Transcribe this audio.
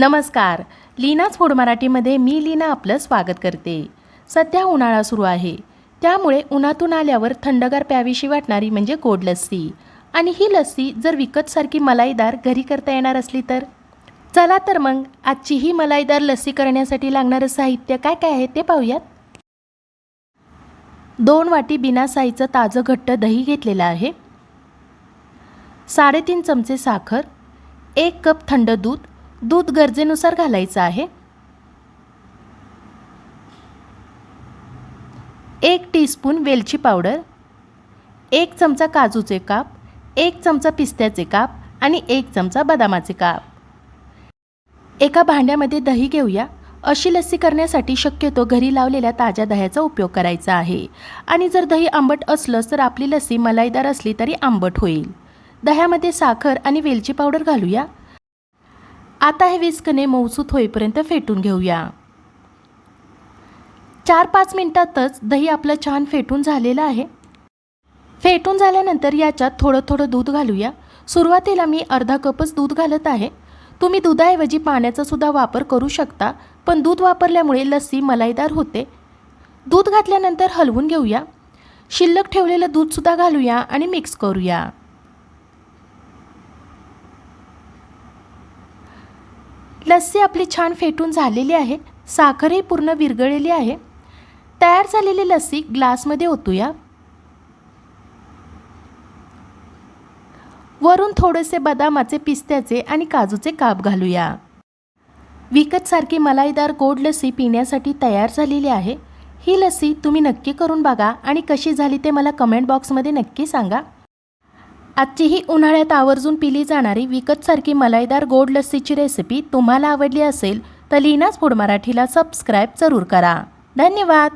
नमस्कार. लीनाच फूड मराठीमध्ये मी लीना आपलं स्वागत करते. सध्या उन्हाळा सुरू आहे. त्यामुळे उन्हातून आल्यावर थंडगार प्यावीशी वाटणारी म्हणजे गोड लस्सी. आणि ही लस्सी जर विकतसारखी मलाईदार घरी करता येणार असली तर? चला तर मग आजची ही मलाईदार लस्सी करण्यासाठी लागणारं साहित्य काय काय आहे ते पाहूयात. दोन वाटी बिना साईचं ताजं घट्ट दही घेतलेलं आहे. साडेतीन चमचे साखर एक कप थंड दूध दूध गरजेनुसार घालायचं आहे. एक टीस्पून वेलची पावडर एक चमचा काजूचे काप एक चमचा पिस्त्याचे काप आणि एक चमचा बदामाचे काप. एका भांड्यामध्ये दही घेऊया. अशी लस्सी करण्यासाठी शक्यतो घरी लावलेल्या ताज्या दह्याचा उपयोग करायचा आहे. आणि जर दही आंबट असलंच तर आपली लस्सी मलाईदार असली तरी आंबट होईल. दह्यामध्ये साखर आणि वेलची पावडर घालूया. आता हे विस्कने मऊसूत होईपर्यंत फेटून घेऊया. चार पाच मिनटातच दही आपलं छान फेटून झालेलं आहे. फेटून झाल्यानंतर याच्यात थोडं थोडं दूध घालूया. सुरुवातीला मी अर्धा कपच दूध घालत आहे. तुम्ही दुधाऐवजी पाण्याचा सुद्धा वापर करू शकता पण दूध वापरल्यामुळे लस्सी मलाईदार होते. दूध घातल्यानंतर हलवून घेऊया. शिल्लक ठेवलेलं दूधसुद्धा घालूया आणि मिक्स करूया. लस्सी आपली छान फेटून झालेली आहे. साखरही पूर्ण विरघळलेली आहे. तयार झालेली लस्सी ग्लासमध्ये ओतूया. वरून थोडेसे बदामाचे पिस्त्याचे आणि काजूचे काप घालूया. विकतसारखी मलाईदार गोड लस्सी पिण्यासाठी तयार झालेली आहे. ही लस्सी तुम्ही नक्की करून बघा आणि कशी झाली ते मला कमेंट बॉक्समध्ये नक्की सांगा. आजची ही उन्हाळ्यात आवर्जून पिली जाणारी विकतसारखी मलाईदार गोड लस्सीची रेसिपी तुम्हाला आवडली असेल तर लीनाच फूड मराठीला सबस्क्राईब जरूर करा. धन्यवाद!